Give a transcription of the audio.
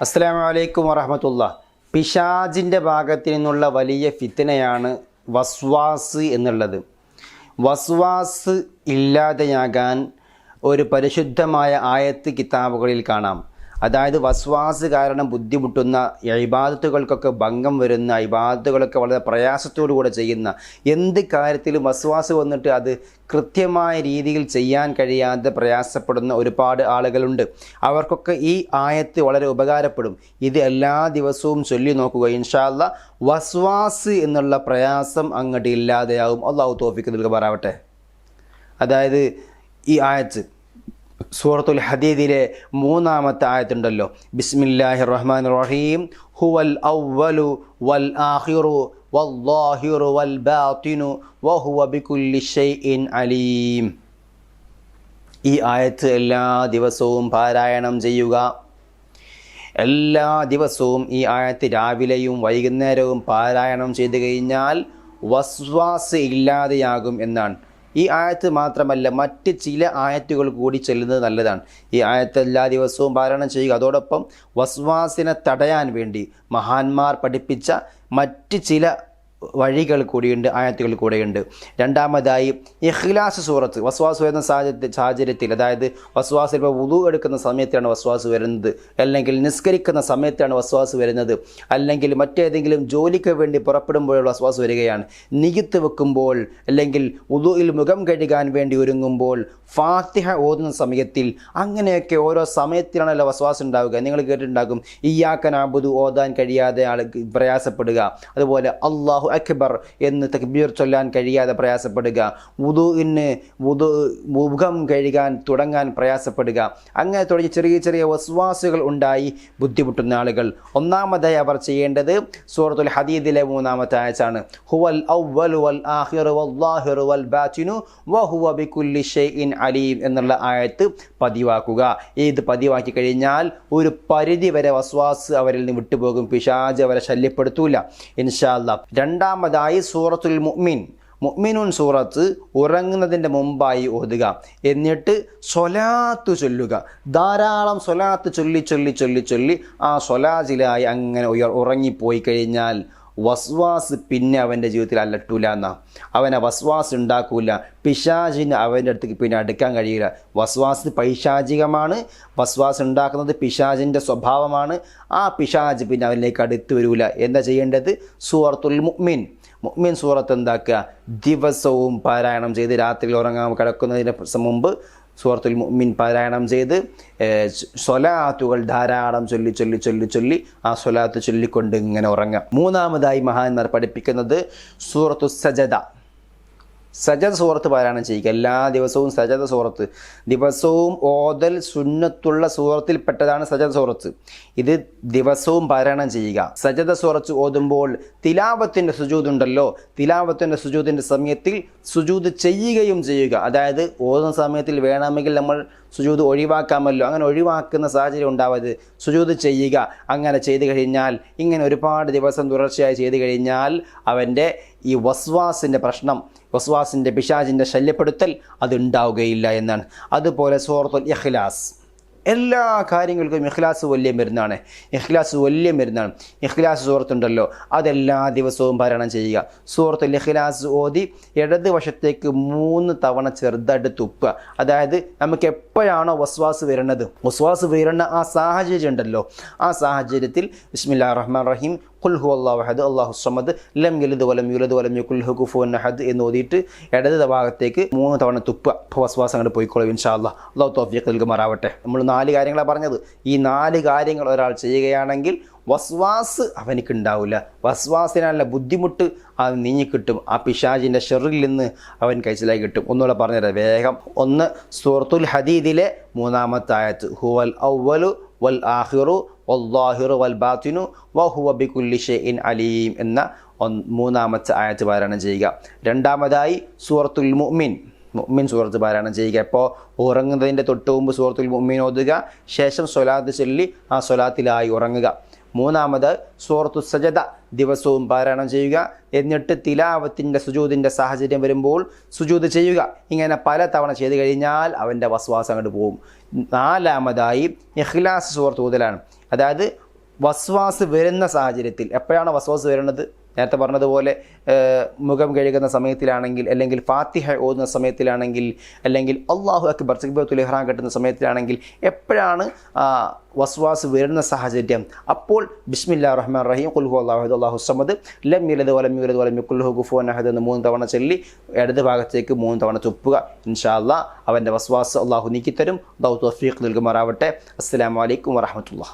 അസ്സലാമു വലൈക്കും വറഹമത്തുള്ള. പിശാജിന്റെ ഭാഗത്തു നിന്നുള്ള വലിയ ഫിത്തനയാണ് വസ്വാസ് എന്നുള്ളത്. വസ്വാസ് ഇല്ലാതെയാകാൻ ഒരു പരിശുദ്ധമായ ആയത്ത് കിതാബുകളിൽ കാണാം. അതായത് വസ്വാസ് കാരണം ബുദ്ധിമുട്ടുന്ന ഇബാദത്തുകൾക്കൊക്കെ ഭംഗം വരുന്ന ഇബാദത്തുകളൊക്കെ വളരെ പ്രയാസത്തോടു കൂടെ ചെയ്യുന്ന എന്ത് കാര്യത്തിലും വസ്വാസ് വന്നിട്ട് അത് കൃത്യമായ രീതിയിൽ ചെയ്യാൻ കഴിയാതെ പ്രയാസപ്പെടുന്ന ഒരുപാട് ആളുകളുണ്ട്. അവർക്കൊക്കെ ഈ ആയത്ത് വളരെ ഉപകാരപ്പെടും. ഇത് എല്ലാ ദിവസവും ചൊല്ലി നോക്കുക. ഇൻഷാല്ല വസ്വാസ് എന്നുള്ള പ്രയാസം അങ്ങോട്ട് ഇല്ലാതെയാവും. അള്ളാഹു തോഫിക്ക് നൽകുമാറാവട്ടെ അതായത് ഈ ആയത്ത്. സൂറത്തുൽ ഹദീദിലെ മൂന്നാമത്തെ ആയത്തുണ്ടല്ലോ. ബിസ്മില്ലാഹി റഹ്മാൻ റഹീം ഹുവൽ ഔവലു വൽ ആഹിറു വല്ലാഹിറു വൽ ബാത്തിനു വഹുവ ബികുല്ലി ഷൈഇൻ അലീം. ഈ ആയത്ത് എല്ലാ ദിവസവും പാരായണം ചെയ്യുക. എല്ലാ ദിവസവും ഈ ആയത്ത് രാവിലെയും വൈകുന്നേരവും പാരായണം ചെയ്തു കഴിഞ്ഞാൽ വസ്വാസ് ഇല്ലാതെയാകും എന്നാണ്. ഈ ആയത്ത് മാത്രമല്ല മറ്റ് ചില ആയത്തുകൾ കൂടി ചെല്ലുന്നത് നല്ലതാണ്. ഈ ആയത്ത് എല്ലാ ദിവസവും പാരായണം ചെയ്യുക. അതോടൊപ്പം വസ്വാസിനെ തടയാൻ വേണ്ടി മഹാന്മാർ പഠിപ്പിച്ച മറ്റ് ചില വഴികൾ കൂടിയുണ്ട് ആയത്തുകൾ കൂടെയുണ്ട്. രണ്ടാമതായി ഇഖ്ലാസ് സൂറത്ത് വസ്വാസ് വരുന്ന സാഹചര്യത്തിൽ സാഹചര്യത്തിൽ അതായത് വസ്വാസ് ഇപ്പോൾ വുളു എടുക്കുന്ന സമയത്താണ് വസ്വാസ് വരുന്നത്. അല്ലെങ്കിൽ നിസ്കരിക്കുന്ന സമയത്താണ് വസ്വാസ് വരുന്നത്. അല്ലെങ്കിൽ മറ്റേതെങ്കിലും ജോലിക്ക് വേണ്ടി പുറപ്പെടുമ്പോഴുള്ള വസ്വാസ് വരികയാണ്. നികുത്ത് വെക്കുമ്പോൾ അല്ലെങ്കിൽ വുളുയിൽ മുഖം കഴുകാൻ വേണ്ടി ഒരുങ്ങുമ്പോൾ ഫാത്തിഹ ഓതുന്ന സമയത്തിൽ അങ്ങനെയൊക്കെ ഓരോ സമയത്തിലാണല്ലോ വസ്വാസ് ഉണ്ടാവുക. നിങ്ങൾ കേട്ടിട്ടുണ്ടാകും ഇയാക്കൻ അബുദു ഓതാൻ കഴിയാതെ ആൾ പ്രയാസപ്പെടുക. അതുപോലെ അള്ളാഹു അക്ബർ എന്ന് തക്ബീർ ചൊല്ലാൻ കഴിയാതെ പ്രയാസപ്പെടുക. വുതുവിന് വുദു മുഖം കഴുകാൻ തുടങ്ങാൻ പ്രയാസപ്പെടുക. അങ്ങനെ തുടങ്ങി ചെറിയ ചെറിയ വസ്വാസുകൾ ഉണ്ടായി ബുദ്ധിമുട്ടുന്ന ആളുകൾ. ഒന്നാമതായി അവർ ചെയ്യേണ്ടത് സൂറത്തുൽ ഹദീദിലെ മൂന്നാമത്തെ ആയച്ചാണ്. ഹുവൽ അവ്വലു വൽ ആഖിറു വല്ലാഹിറു വൽ ബാത്തിനു വഹുവ ബികുല്ലി ഷൈഇൻ അലീം എന്നുള്ള ആയത്ത് പതിവാക്കുക. ഇത് പതിവാക്കി കഴിഞ്ഞാൽ ഒരു പരിധി വരെ വസ്വാസ് അവരിൽ നിന്ന് വിട്ടുപോകും. പിശാജ് അവരെ ശല്യപ്പെടുത്തൂല. ഇൻഷാല്ല രണ്ടാമതായി സൂറത്തുൽ മുഅ്മിൻ. മുഅ്മിനൂൻ സൂറത്ത് ഉറങ്ങുന്നതിന്റെ മുമ്പായി ഓതുക. എന്നിട്ട് സ്വലാത്ത് ചൊല്ലുക. ധാരാളം സ്വലാത്ത് ചൊല്ലി ചൊല്ലി ചൊല്ലി ചൊല്ലി ആ സ്വലാജിലായി അങ്ങനെ ഉയർ ഉറങ്ങിപ്പോയി കഴിഞ്ഞാൽ വസ്വാസ് പിന്നെ അവന്റെ ജീവിതത്തിൽ അലട്ടൂല എന്നാ. അവനെ വസ്വാസ് ഉണ്ടാക്കൂല. പിശാചിന് അവന്റെ അടുത്തേക്ക് പിന്നെ അടുക്കാൻ കഴിയില്ല. വസ്വാസ് പൈശാചികമാണ്. വസ്വാസ് ഉണ്ടാക്കുന്നത് പിശാചിന്റെ സ്വഭാവമാണ്. ആ പിശാജ് പിന്നെ അവനിലേക്ക് അടുത്തു വരൂല. എന്താ ചെയ്യേണ്ടത്? സൂറത്തുൽ മുഅ്മിൻ. മുഅ്മിൻ സൂറത്ത് എന്താക്കുക? ദിവസവും പാരായണം ചെയ്ത് രാത്രിയിൽ ഉറങ്ങാൻ കിടക്കുന്നതിന് മുമ്പ് സൂറത്തുൽ മുഅ്മിൻ പാരായണം ചെയ്ത് സ്വലാത്തുകൾ ധാരാളം ചൊല്ലി ചൊല്ലി ചൊല്ലി ചൊല്ലി ആ സ്വലാത്ത് ചൊല്ലിക്കൊണ്ട് ഇങ്ങനെ ഉറങ്ങാം. മൂന്നാമതായി മഹാന്മാർ പഠിപ്പിക്കുന്നത് സൂറത്തു സജദ. സജദ സൂറത്ത് പാരായണം ചെയ്യുക. എല്ലാ ദിവസവും സജദ സൂറത്ത്. ദിവസവും ഓതൽ സുന്നത്തുള്ള സൂറത്തിൽപ്പെട്ടതാണ് സജദ സൂറത്ത്. ഇത് ദിവസവും പാരായണം ചെയ്യുക. സജദ സൂറത്ത് ഓതുമ്പോൾ തിലാവത്തിന്റെ സുജൂതുണ്ടല്ലോ തിലാവത്തിന്റെ സുജൂതിന്റെ സമയത്തിൽ സുജൂത് ചെയ്യുകയും ചെയ്യുക. അതായത് ഓതുന്ന സമയത്തിൽ വേണമെങ്കിൽ നമ്മൾ സുജൂത് ഒഴിവാക്കാമല്ലോ. അങ്ങനെ ഒഴിവാക്കുന്ന സാഹചര്യം ഉണ്ടാവരുത്. സുജൂത് ചെയ്യുക. അങ്ങനെ ചെയ്തു കഴിഞ്ഞാൽ ഇങ്ങനെ ഒരുപാട് ദിവസം തുടർച്ചയായി ചെയ്തു കഴിഞ്ഞാൽ അവന്റെ ഈ വസ്വാസിന്റെ പ്രശ്നം വസ്വാസിന്റെ പിശാജിന്റെ ശല്യപ്പെടുത്തൽ അതുണ്ടാവുകയില്ല എന്നാണ്. അതുപോലെ സൂറത്തുൽ ഇഖ്ലാസ്. എല്ലാ കാര്യങ്ങൾക്കും ഇഖ്ലാസ് വലിയ മരുന്നാണ്. ഇഖ്ലാസ് വലിയ മരുന്നാണ്. ഇഖ്ലാസ് സൂറത്തുണ്ടല്ലോ. അതെല്ലാ ദിവസവും പാരായണം ചെയ്യുക. സൂറത്തുൽ ഇഖ്ലാസ് ഓതി ഇടത് വശത്തേക്ക് മൂന്ന് തവണ ചെറുതായിട്ട് തുപ്പുക. അതായത് നമുക്ക് എപ്പോഴാണോ വസ്വാസ് വരുന്നത്? വസ്വാസ് വരുന്ന ആ സാഹചര്യം ഉണ്ടല്ലോ. ആ സാഹചര്യത്തിൽ ബിസ്മില്ലാ റഹ്മാൻ റഹീം കുൽ ഹു അള്ളാഹു സമദ് ലം യലിദ് വലം യുലദ് വലം യുക്കുൽ ഹു കുഫുവൻ അഹദ് എന്ന് ഓതിയിട്ട് ഇടത് ഭാഗത്തേക്ക് മൂന്ന് തവണ തുപ്പ വസ്വാസം അങ്ങോട്ട് പോയിക്കോളും ഇൻഷാ അള്ളാഹ് അള്ളാഹു തോഫിയക്ക് നൽകുമാറാവട്ടെ. നമ്മൾ നാല് കാര്യങ്ങളാണ് പറഞ്ഞത്. ഈ നാല് കാര്യങ്ങൾ ഒരാൾ ചെയ്യുകയാണെങ്കിൽ വസ്വാസ് അവനിക്ക് ഉണ്ടാവില്ല വസ്വാസിനുള്ള ബുദ്ധിമുട്ട് അത് നീങ്ങിക്കിട്ടും ആ പിശാജിന്റെ ഷെറിൽ നിന്ന് അവൻ കഴിച്ചിലായി കിട്ടും. ഒന്നുകൂടെ പറഞ്ഞുതരാം വേഗം. ഒന്ന് സൂറത്തുൽ ഹദീദിലെ മൂന്നാമത്തെ ആയത്ത്. ഹുവൽ ഔവലു വൽ ആഹിറു വല്ലാഹിറു വൽ ബാത്തിനു വഹുവ ബികുല്ലി ഷൈഇൻ അലീം എന്ന മൂന്നാമത്തെ ആയത്ത് പാരായണം ചെയ്യുക. രണ്ടാമതായി സൂറത്തുൽ മുഅ്മിൻ. മുഅ്മിൻ സൂറത്ത് പാരായണം ചെയ്യുക. ഇപ്പോൾ ഉറങ്ങുന്നതിന്റെ തൊട്ട് മുമ്പ് സൂറത്തുൽ മുഅ്മിൻ ഓതുക. ശേഷം സ്വലാത്ത് ചൊല്ലി ആ സ്വലാത്തിലായി ഉറങ്ങുക. മൂന്നാമത് സൂറത്തു സജദ ദിവസവും പാരായണം ചെയ്യുക. എന്നിട്ട് തിലാവത്തിന്റെ സുജൂതിന്റെ സാഹചര്യം വരുമ്പോൾ സുജൂത് ചെയ്യുക. ഇങ്ങനെ പല തവണ ചെയ്തു കഴിഞ്ഞാൽ അവന്റെ വസ്വാസം അങ്ങോട്ട് പോകും നാലാമതായി ഇഖ്ലാസ് സൂറത്ത് ഊതലാണ് അതായത് വസ്വാസ് വരുന്ന സാഹചര്യത്തിൽ എപ്പോഴാണ് വസ്വാസ് വരുന്നത്? നേരത്തെ പറഞ്ഞതുപോലെ മുഖം കഴുകുന്ന സമയത്തിലാണെങ്കിൽ അല്ലെങ്കിൽ ഫാത്തിഹ ഓതുന്ന സമയത്തിലാണെങ്കിൽ അല്ലെങ്കിൽ അള്ളാഹു അക്ബർ സിബത്തുൽ ഇഹ്റാം കെട്ടുന്ന സമയത്തിലാണെങ്കിൽ എപ്പോഴാണ് വസ്വാസ് വരുന്ന സാഹചര്യം? അപ്പോൾ ബിസ്മില്ലാ റഹ്മാൻ റഹീം കുൽഹു അള്ളാഹു അള്ളാഹു സമദ് ലം യുലദ് വലം യുലദ് വലം കുൽഹു ഗുഫു അഹദ് എന്ന് മൂന്ന് തവണ ചൊല്ലി ഇടത് ഭാഗത്തേക്ക് മൂന്ന് തവണ തുപ്പുക ഇൻഷാ അവന്റെ വസ്വാസ് അള്ളാഹു നീക്കിത്തരും. അള്ളാഹു തഫീഖ് നൽകുമാറാവട്ടെ. അസ്സലാമു അലൈക്കും വറഹമത്തുള്ള